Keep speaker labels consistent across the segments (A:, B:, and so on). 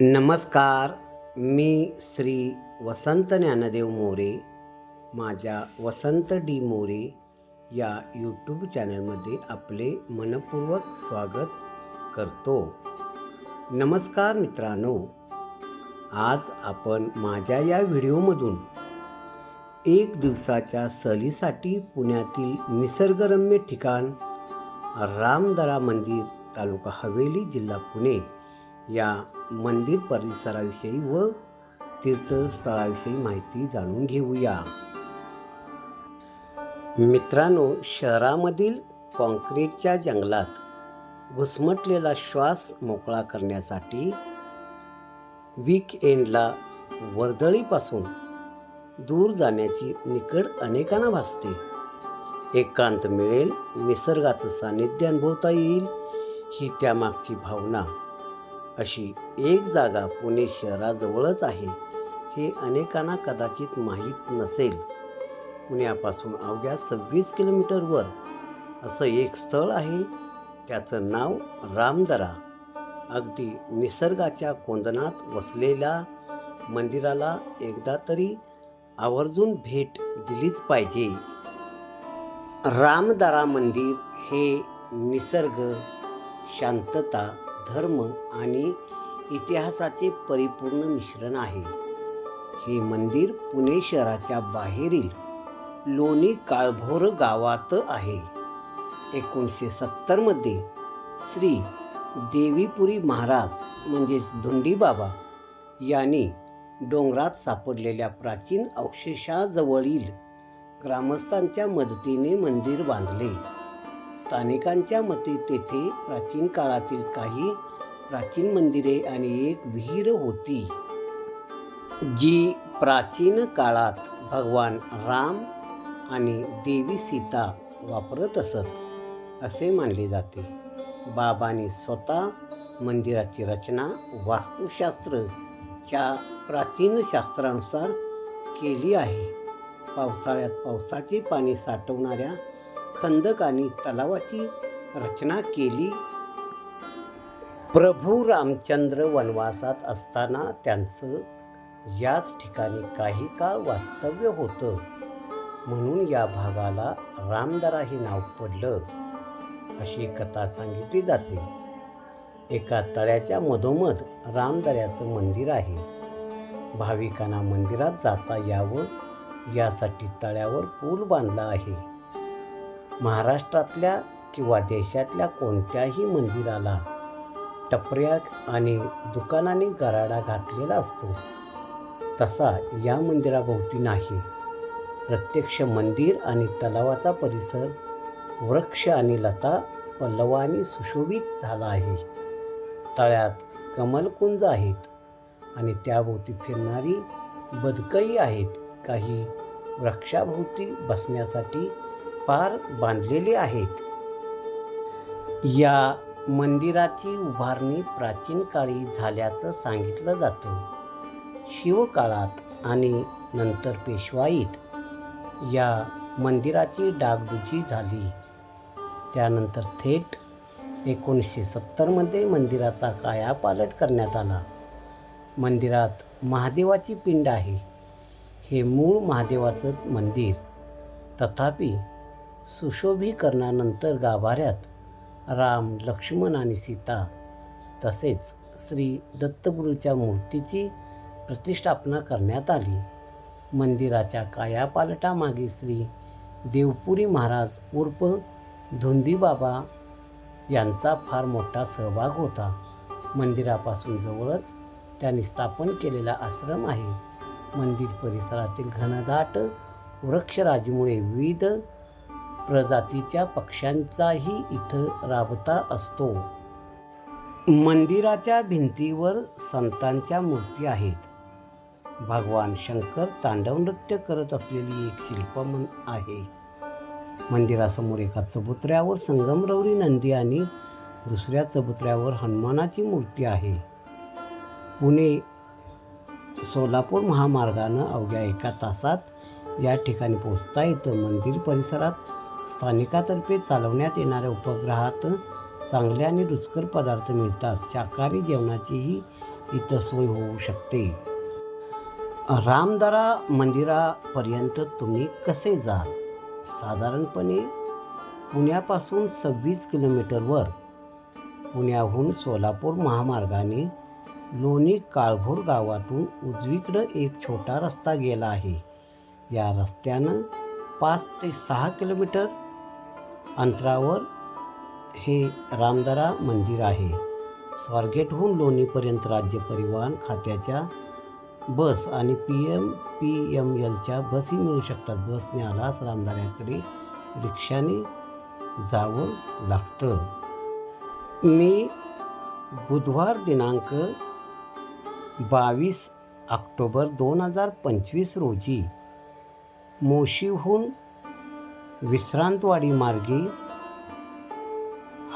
A: नमस्कार मी श्री वसंत ज्ञानदेव मोरे माझ्या वसंत डी मोरे या यूट्यूब चॅनलमध्ये आपले मनपूर्वक स्वागत करतो. नमस्कार मित्रांनो आज आपण माझ्या या व्हिडिओमधून एक दिवसाच्या सहलीसाठी पुण्यातील निसर्गरम्य ठिकाण रामदरा मंदिर तालुका हवेली जिल्हा पुणे या मंदिर परिसराविषयी व तीर्थस्थळाविषयी माहिती जाणून घेऊया. मित्रांनो शहरामधील कॉन्क्रीटच्या जंगलात घुसमटलेला श्वास मोकळा करण्यासाठी वीकएंडला वर्दळीपासून दूर जाण्याची निकड अनेकांना भासते. एकांत मिळेल निसर्गाचं सानिध्य अनुभवता येईल ही त्यामागची भावना. अशी एक जागा पुणे शहराजवळच आहे हे अनेकांना कदाचित माहीत नसेल. पुण्यापासून अवघ्या सव्वीस किलोमीटरवर असं एक स्थळ आहे त्याचं नाव रामदरा. अगदी निसर्गाच्या कोंदणात वसलेल्या मंदिराला एकदा तरी आवर्जून भेट दिलीच पाहिजे. रामदरा मंदिर हे निसर्ग शांतता धर्म आणि इतिहासाचे परिपूर्ण मिश्रण आहे. हे मंदिर पुणे शहराच्या बाहेरील लोणी काळभोर गावात आहे. एकोणीसशे सत्तरमध्ये श्री देवीपुरी महाराज म्हणजेच धुंडीबाबा यांनी डोंगरात सापडलेल्या प्राचीन अवशेषाजवळील ग्रामस्थांच्या मदतीने मंदिर बांधले. स्थानिकांच्या मते तेथे प्राचीन काळातील काही प्राचीन मंदिरे आणि एक विहीर होती जी प्राचीन काळात भगवान राम आणि देवी सीता वापरत असत असे मानले जाते. बाबांनी स्वतः मंदिराची रचना वास्तुशास्त्रच्या प्राचीन शास्त्रानुसार केली आहे. पावसाळ्यात पावसाचे पाणी साठवणाऱ्या खंदक आणि तलावाची रचना केली. प्रभू रामचंद्र वनवासात असताना त्यांचं याच ठिकाणी काही काळ वास्तव्य होतं. म्हणून या भागाला रामदरा हे नाव पडलं. अशी कथा सांगितली जाते. एका तळ्याच्या मधोमध रामदऱ्याचं मंदिर आहे. भाविकांना मंदिरात जाता यावं यासाठी तळ्यावर पूल बांधला आहे. महाराष्ट्रातल्या किंवा देशातल्या कोणत्याही मंदिराला टपऱ्या आणि दुकानाने गराडा घातलेला असतो. तसा या मंदिराभोवती नाही. प्रत्यक्ष मंदिर आणि तलावाचा परिसर वृक्ष आणि लता पल्लवानी सुशोभित झाला आहे. तळ्यात कमलकुंज आहेत आणि त्याभोवती फिरणारी बदकई आहेत. काही वृक्षाभोवती बसण्यासाठी पार बांधलेले आहेत. या मंदिराची उभारणी प्राचीन काळी झाल्याचं सांगितलं जातं. शिवकाळात आणि नंतर पेशवाईत या मंदिराची डागडुजी झाली. त्यानंतर थेट एकोणीसशे सत्तरमध्ये मंदिराचा कायापालट करण्यात आला. मंदिरात महादेवाची पिंड आहे. हे मूळ महादेवाचं मंदिर. तथापि सुशोभीकरणानंतर गाभाऱ्यात राम लक्ष्मण आणि सीता तसेच श्री दत्तगुरूच्या मूर्तीची प्रतिष्ठापना करण्यात आली. मंदिराच्या कायापालटामागे श्री देवपुरी महाराज उर्फ धुंदीबाबा यांचा फार मोठा सहभाग होता. मंदिरापासून जवळच त्यांनी स्थापन केलेला आश्रम आहे. मंदिर परिसरातील घनदाट वृक्षराजीमुळे विविध प्रजातीच्या पक्ष्यांचाही इथं राबता असतो. मंदिराच्या भिंतीवर संतांच्या मूर्ती आहेत. भगवान शंकर तांडव नृत्य करत असलेली एक शिल्प मन आहे. मंदिरासमोर एका चबुतऱ्यावर संगमरवरी नंदी आणि दुसऱ्या चबुतऱ्यावर हनुमानाची मूर्ती आहे. पुणे सोलापूर महामार्गानं अवघ्या एका तासात या ठिकाणी पोचता येतं. मंदिर परिसरात स्थानिकातर्फे चालवण्यात येणाऱ्या उपग्रहात चांगले आणि रुचकर पदार्थ मिळतात. शाकाहारी जेवणाचीही इथं सोय होऊ शकते. रामदरा मंदिरापर्यंत तुम्ही कसे जाल? साधारणपणे पुण्यापासून सव्वीस किलोमीटरवर. पुण्याहून सोलापूर महामार्गाने लोणी काळभोर गावातून उजवीकडं एक छोटा रस्ता गेला आहे. या रस्त्यानं पाच ते सहा किलोमीटर अंतरावर हे रामदारा मंदिर आहे. स्वारगेटहून लोणीपर्यंत राज्य परिवहन खात्याच्या बस आणि पी एम पी एम एलच्या बसही मिळू शकतात. बसने आलास रामदाऱ्याकडे रिक्षाने जावं लागतं. मी बुधवार दिनांक बावीस ऑक्टोबर दोन हजार पंचवीस रोजी मोशीहून विश्रांतवाडी मार्गे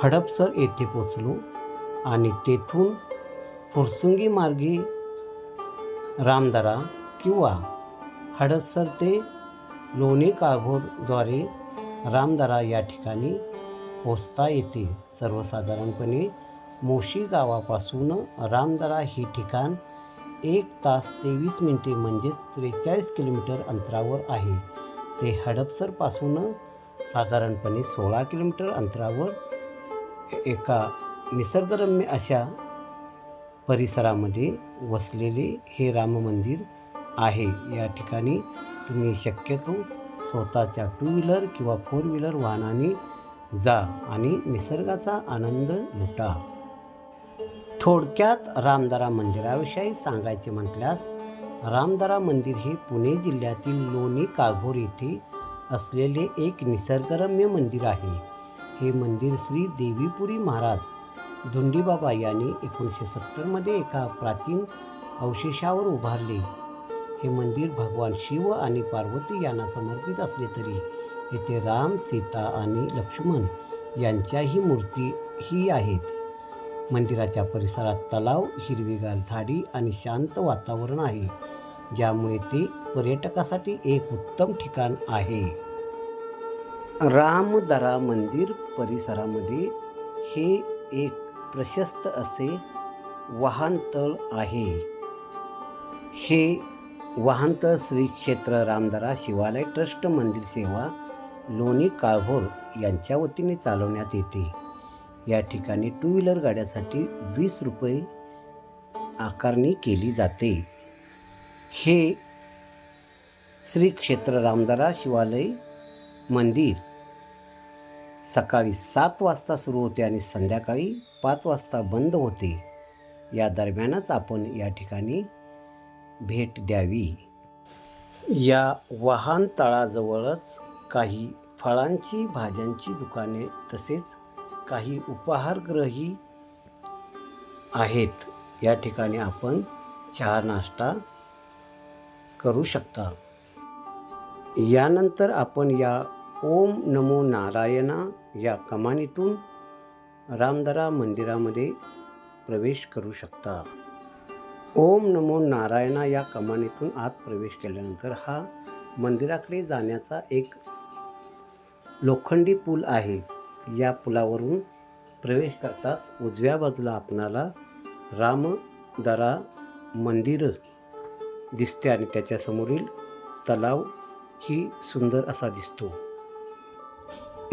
A: हडपसर येथे पोचलो आणि तेथून फुरसुंगी मार्गे रामदरा किंवा हडपसर ते लोणी काळभोरद्वारे रामदरा या ठिकाणी पोचता येते. सर्वसाधारणपणे मोशी गावापासून रामदरा ही ठिकाण एक तास तेवीस मिनिटे म्हणजेच त्रेचाळीस किलोमीटर अंतरावर आहे. ते हडपसरपासून साधारणपणे सोळा किलोमीटर अंतरावर एका निसर्गरम्य अशा परिसरामध्ये वसलेले हे राम मंदिर आहे. या ठिकाणी तुम्ही शक्यतो स्वतःच्या टू व्हीलर किंवा फोर व्हीलर वाहनाने जा आणि निसर्गाचा आनंद लुटा. थोडक्यात रामदरा मंदिराविषयी सांगायचे म्हटल्यास रामदारा मंदिर हे पुणे जिल्ह्यातील लोणी काळभोर येथे असलेले एक निसर्गरम्य मंदिर आहे. हे मंदिर श्री देवीपुरी महाराज धुंडीबाबा यांनी एकोणीसशे सत्तरमध्ये एका प्राचीन अवशेषावर उभारले. हे मंदिर भगवान शिव आणि पार्वती यांना समर्पित असले तरी येथे राम सीता आणि लक्ष्मण यांच्याही मूर्ती ही आहेत. मंदिराच्या परिसरात तलाव हिरवीगार झाडी आणि शांत वातावरण आहे ज्यामुळे ते पर्यटकासाठी एक उत्तम ठिकाण आहे. रामदरा मंदिर परिसरामध्ये हे एक प्रशस्त असे वाहनतळ आहे. हे वाहनतळ श्री क्षेत्र रामदरा शिवालय ट्रस्ट मंदिर सेवा लोणी काळभोर यांच्या वतीने चालवण्यात येते. या ठिकाणी टू व्हीलर गाड्यासाठी वीस रुपये आकारणी केली जाते. हे श्री क्षेत्र रामदारा शिवालय मंदिर सकाळी सात वाजता सुरू होते आणि संध्याकाळी पाच वाजता बंद होते. या दरम्यानच आपण या ठिकाणी भेट द्यावी. या वाहनतळाजवळच काही फळांची भाज्यांची दुकाने तसेच काही उपाहारगृही आहेत. या ठिकाणी आपण चहा नाश्ता करू शकता. यानंतर आपण या ओम नमो नारायणा या कमानीतून रामदरा मंदिरामध्ये प्रवेश करू शकता. ओम नमो नारायणा या कमानीतून आत प्रवेश केल्यानंतर हा मंदिराकडे जाण्याचा एक लोखंडी पूल आहे. या पुलावरून प्रवेश करताच उजव्या बाजूला आपणाला रामदरा मंदिर दिसते आणि त्याच्यासमोरील तलाव ही सुंदर असा दिसतो.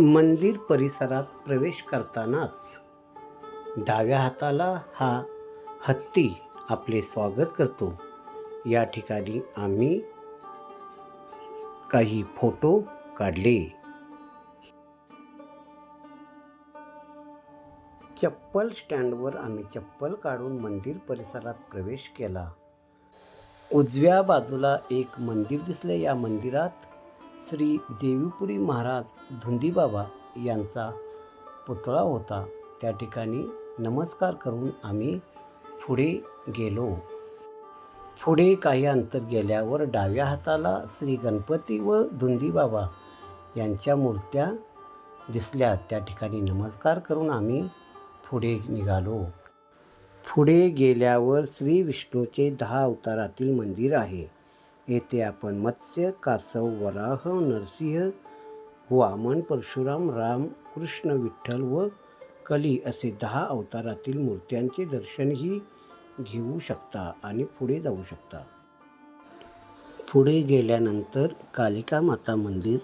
A: मंदिर परिसरात प्रवेश करतानाच डाव्या हाताला हा हत्ती आपले स्वागत करतो. या ठिकाणी आम्ही काही फोटो काढले. चप्पल स्टँडवर आम्ही चप्पल काढून मंदिर परिसरात प्रवेश केला. उजव्या बाजूला एक मंदिर दिसले या मंदिरात श्री देवीपुरी महाराज धुंदीबाबा यांचा पुतळा होता. त्या ठिकाणी नमस्कार करून आम्ही पुढे गेलो. पुढे काही अंतर गेल्यावर डाव्या हाताला श्री गणपती व धुंदीबाबा यांच्या मूर्त्या दिसल्या. त्या ठिकाणी नमस्कार करून आम्ही पुढे निघालो. पुढे गेल्यावर श्री विष्णूचे दहा अवतारातील मंदिर आहे. येथे आपण मत्स्य कासव वराह नरसिंह वामन परशुराम राम कृष्ण विठ्ठल व कली असे दहा अवतारातील मूर्त्यांचे दर्शनही घेऊ शकता आणि पुढे जाऊ शकता. पुढे गेल्यानंतर कालिका माता मंदिर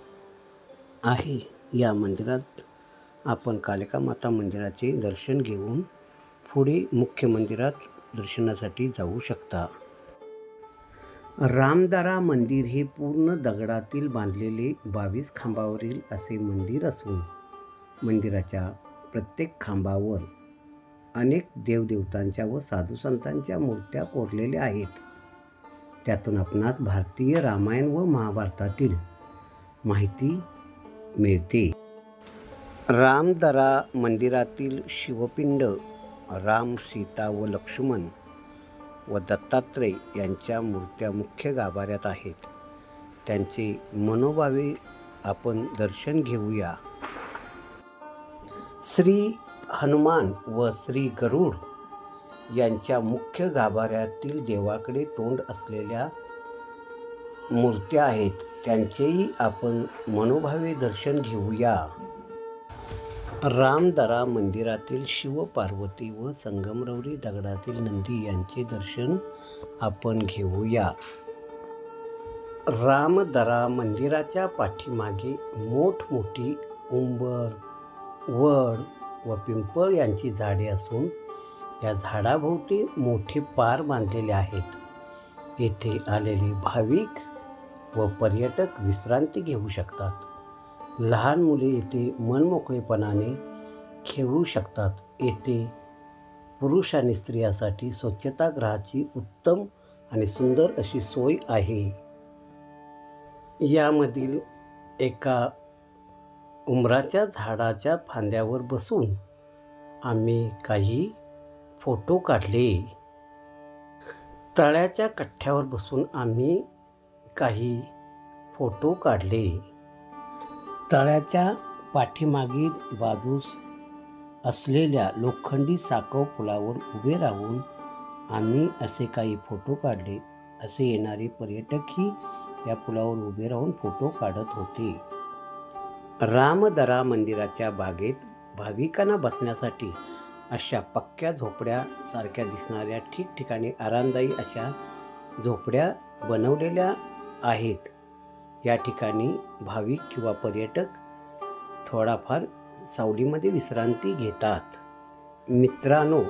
A: आहे. या मंदिरात आपण कालिका माता मंदिराचे दर्शन घेऊन पुढे मुख्य मंदिरात दर्शनासाठी जाऊ शकता. रामदारा मंदिर हे पूर्ण दगडातील बांधलेले बावीस खांबावरील असे मंदिर असून मंदिराच्या प्रत्येक खांबावर अनेक देवदेवतांच्या व साधुसंतांच्या मूर्त्या कोरलेल्या आहेत. त्यातून आपणास भारतीय रामायण व महाभारतातील माहिती मिळते. रामदरा मंदिरातील शिवपिंड राम सीता व लक्ष्मण व दत्तात्रय यांच्या मूर्त्या मुख्य गाभाऱ्यात आहेत. त्यांचे मनोभावे आपण दर्शन घेऊया. श्री हनुमान व श्री गरुड यांच्या मुख्य गाभाऱ्यातील देवाकडे तोंड असलेल्या मूर्त्या आहेत. त्यांचेही आपण मनोभावे दर्शन घेऊया. रामदरा मंदिरातील शिवपार्वती व संगमरवरी दगडातील नंदी यांचे दर्शन आपण घेऊया. रामदरा मंदिराच्या पाठीमागे मोठमोठी उंबर वड व पिंपळ यांची झाडे असून या झाडाभोवती मोठे पार बांधलेले आहेत. येथे आलेले भाविक व पर्यटक विश्रांती घेऊ शकतात. लहान मुले येथे मनमोकळेपणाने खेळू शकतात. येथे पुरुष आणि स्त्रियासाठी स्वच्छतागृहाची उत्तम आणि सुंदर अशी सोय आहे. यामधील एका उमराच्या झाडाच्या फांद्यावर बसून आम्ही काही फोटो काढले. तळ्याच्या कठ्ठ्यावर बसून आम्ही काही फोटो काढले. तळ्याच्या पाठीमागील बाजूस असलेल्या लोखंडी साकव पुलावर उभे राहून आम्ही असे काही फोटो काढले. असे येणारे पर्यटकही या पुलावर उभे राहून फोटो काढत होते. रामदरा मंदिराच्या बागेत भाविकांना बसण्यासाठी अशा पक्क्या झोपड्यासारख्या दिसणाऱ्या ठिकठिकाणी आरामदायी अशा झोपड्या बनवलेल्या आहेत. या ठिकाणी भाविक किंवा पर्यटक थोडाफार सावलीमध्ये विश्रांती घेतात. मित्रांनो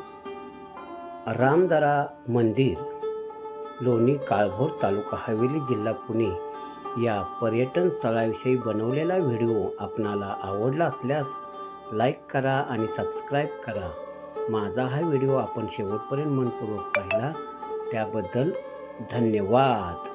A: रामदरा मंदिर लोणी काळभोर तालुका हवेली जिल्हा पुणे या पर्यटन स्थळाविषयी बनवलेला व्हिडिओ आपणाला आवडला असल्यास लाईक करा आणि सबस्क्राईब करा. माझा हा व्हिडिओ आपण शेवटपर्यंत मनपूर्वक पाहिला त्याबद्दल धन्यवाद.